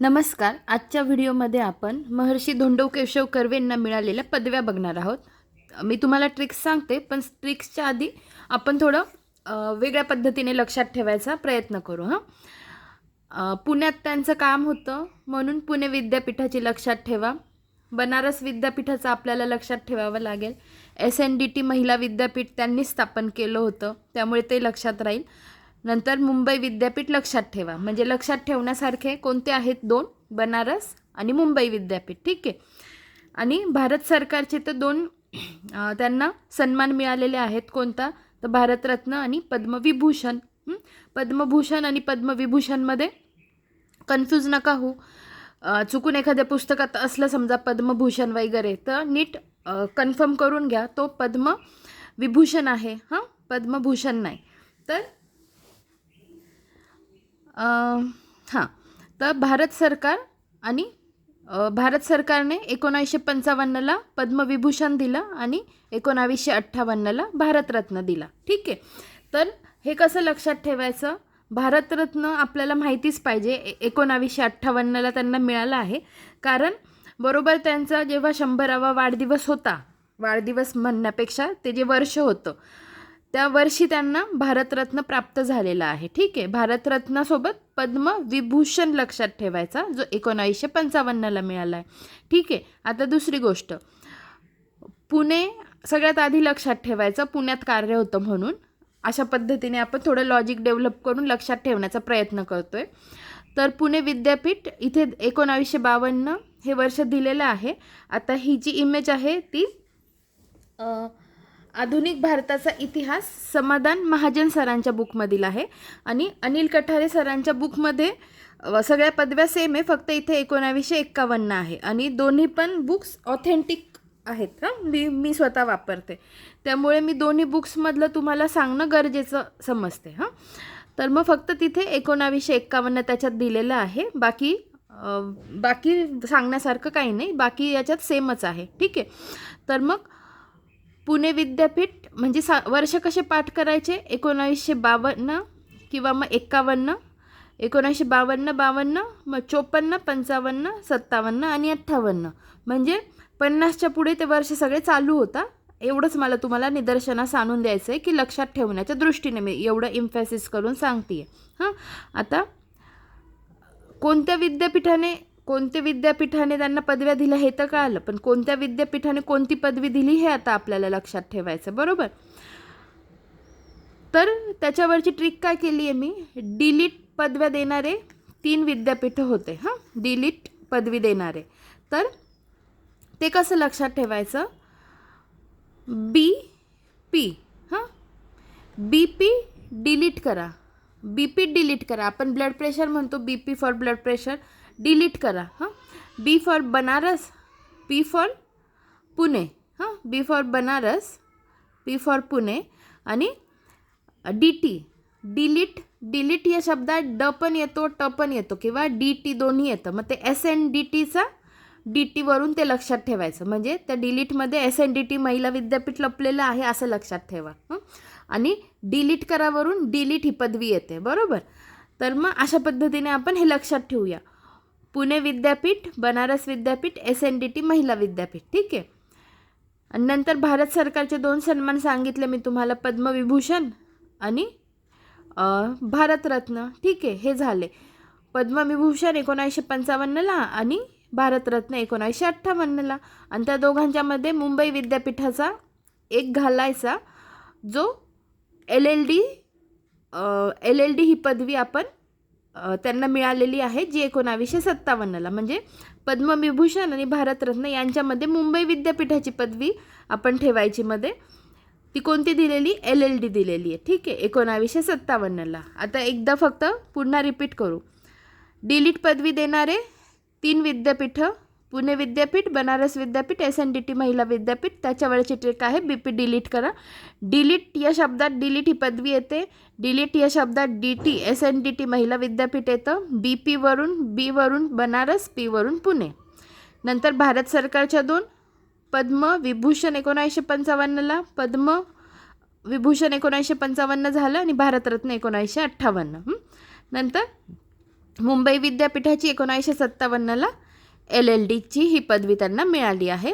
नमस्कार आजच्या व्हिडिओमध्ये आपण महर्षी धोंडो केशव कर्वेंना मिळालेल्या पदव्या बघणार आहोत. मी तुम्हाला ट्रिक्स सांगते पण ट्रिक्सच्या आधी आपण थोडं वेगळ्या पद्धतीने लक्षात ठेवायचा प्रयत्न करू हां. पुण्यात त्यांचं काम होतं म्हणून पुणे विद्यापीठाची लक्षात ठेवा. बनारस विद्यापीठाचं आपल्याला लक्षात ठेवावं लागेल. एस एन डी टी महिला विद्यापीठ त्यांनी स्थापन केलं होतं त्यामुळे ते लक्षात राहील. नंतर मुंबई विद्यापीठ लक्षात ठेवा. म्हणजे लक्षात ठेवण्यासारखे कोणते आहेत दोन? बनारस आणि मुंबई विद्यापीठ. ठीक आहे? आणि भारत सरकारचे तर दोन त्यांना सन्मान मिळालेले आहेत. कोणता? तर भारतरत्न आणि पद्मविभूषण. पद्मभूषण आणि पद्मविभूषणमध्ये कन्फ्यूज नका हो चुकून एखाद्या पुस्तकात असलं समजा पद्मभूषण वगैरे तर नीट कन्फर्म करून घ्या. तो पद्मविभूषण आहे. हां? पद्मभूषण नाही. तर हां. तर भारत सरकार आणि भारत सरकारने एकोणावीसशे पंचावन्नला पद्मविभूषण दिलं आणि एकोणावीसशे अठ्ठावन्नला भारतरत्न दिला. ठीक आहे? तर हे कसं लक्षात ठेवायचं? भारतरत्न आपल्याला माहितीच पाहिजे. ए एकोणावीसशे अठ्ठावन्नला त्यांना मिळालं आहे. कारण बरोबर त्यांचा जेव्हा शंभरावा वाढदिवस होता वाढदिवस म्हणण्यापेक्षा ते जे वर्ष होतं त्या वर्षी त्यांना भारतरत्न प्राप्त झालेला आहे. ठीक आहे? भारतरत्नासोबत पद्मविभूषण लक्षात ठेवायचा जो एकोणावीसशे पंचावन्नला मिळाला आहे ठीक आहे? आता दुसरी गोष्ट. पुणे सगळ्यात आधी लक्षात ठेवायचं पुण्यात कार्य होतं म्हणून. अशा पद्धतीने आपण थोडं लॉजिक डेव्हलप करून लक्षात ठेवण्याचा प्रयत्न करतोय. तर पुणे विद्यापीठ इथे एकोणावीसशे बावन्न हे वर्ष दिलेलं आहे. आता ही जी इमेज आहे ती आधुनिक भारताचा इतिहास समाधान महाजन सरांच्या बुकमधील आहे. आणि अनिल कठारे सरांच्या बुकमध्ये सगळ्या पदव्या सेम आहे फक्त इथे एकोणावीसशे एक्कावन्न आहे. आणि दोन्ही पण बुक्स ऑथेंटिक आहेत. हां मी मी स्वतः वापरते. त्यामुळे मी दोन्ही बुक्समधलं तुम्हाला सांगणं गरजेचं समजते हां. तर मग फक्त तिथे एकोणावीसशे एक्कावन्न त्याच्यात दिलेलं आहे. बाकी बाकी सांगण्यासारखं काही नाही. बाकी याच्यात सेमच आहे. ठीक आहे? तर मग पुणे विद्यापीठ म्हणजे सा वर्ष कसे पाठ करायचे? एकोणावीसशे बावन्न किंवा मग एक्कावन्न. एकोणीसशे बावन्न बावन्न मग चोपन्न पंचावन्न सत्तावन्न आणि अठ्ठावन्न. म्हणजे पन्नासच्या पुढे ते वर्ष सगळे चालू होता. एवढंच मला तुम्हाला निदर्शनास आणून द्यायचं आहे की लक्षात ठेवण्याच्या दृष्टीने मी एवढं इम्फॅसिस करून सांगते आहे हां? आता कोणत्या विद्यापीठाने कोणत्या विद्यापीठाने त्यांना पदव्या दिल्या हे तर कळालं पण कोणत्या विद्यापीठाने कोणती पदवी दिली हे आता आपल्याला लक्षात ठेवायचं बरोबर? तर त्याच्यावरची ट्रिक काय केली आहे मी? डिलीट पदव्या देणारे तीन विद्यापीठ होते हां? डिलीट पदवी देणारे. तर ते कसं लक्षात ठेवायचं? बी पी हां? बी पी डिलीट करा. बी पी डिलीट करा. आपण ब्लड प्रेशर म्हणतो B P for blood pressure DLitt करा हां? B for Banaras P for Pune हां? B for Banaras P for Pune आणि डी टी डिलीट डिलीट या शब्दात ड पण येतो ट पण येतो किंवा डी टी दोन्ही येतं. मग ते एस एन डी टीचा डी टीवरून ते लक्षात ठेवायचं. म्हणजे त्या डिलीटमध्ये एस एन डी टी महिला विद्यापीठ लपलेलं आहे असं लक्षात ठेवा आणि डिलीट करावरून डिलीट ही पदवी येते बरोबर? तर मग अशा पद्धतीने आपण हे लक्षात ठेवूया. पुणे विद्यापीठ बनारस विद्यापीठ एस एन डी टी महिला विद्यापीठ. ठीक आहे? आणि नंतर भारत सरकारचे दोन सन्मान सांगितले मी तुम्हाला पद्मविभूषण आणि भारतरत्न. ठीक आहे? हे झाले. पद्मविभूषण एकोणावीसशे पंचावन्नला आणि भारतरत्न एकोणावीसशे अठ्ठावन्नला. आणि त्या दोघांच्यामध्ये मुंबई विद्यापीठाचा एक घालायचा जो L L D L L D ही पदवी आपण त्यांना मिळालेली आहे जी एकोणावीसशे सत्तावन्नला. म्हणजे पद्मविभूषण आणि भारतरत्न यांच्यामध्ये मुंबई विद्यापीठाची पदवी आपण ठेवायची मध्ये. ती कोणती दिलेली? एल एल डी दिलेली आहे. ठीक आहे एकोणावीसशे सत्तावन्नला. आता एकदा फक्त पुन्हा रिपीट करू. डिलीट पदवी देणारे तीन विद्यापीठं पुणे विद्यापीठ बनारस विद्यापीठ एस एन डी टी महिला विद्यापीठ. त्याच्यावरची ट्रिक आहे. बी पी डिलीट करा. डिलीट या शब्दात डिलीट ही पदवी येते. डिलीट या शब्दात D T S N D T महिला विद्यापीठ येतं. बी पीवरून बीवरून बनारस पीवरून पुणे. नंतर भारत सरकारच्या दोन. पद्म विभूषण एकोणावीसशे पंचावन्नला पद्म विभूषण एकोणावीसशे पंचावन्न झालं आणि भारतरत्न एकोणावीसशे अठ्ठावन्न. नंतर मुंबई विद्यापीठाची एकोणावीसशे सत्तावन्नला एल एल डीची ही पदवी त्यांना मिळाली आहे.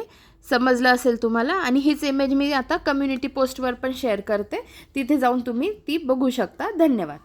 समजलं असेल तुम्हाला? आणि हीच इमेज मी आता कम्युनिटी पोस्टवर पण शेअर करते. तिथे जाऊन तुम्ही ती बघू शकता. धन्यवाद.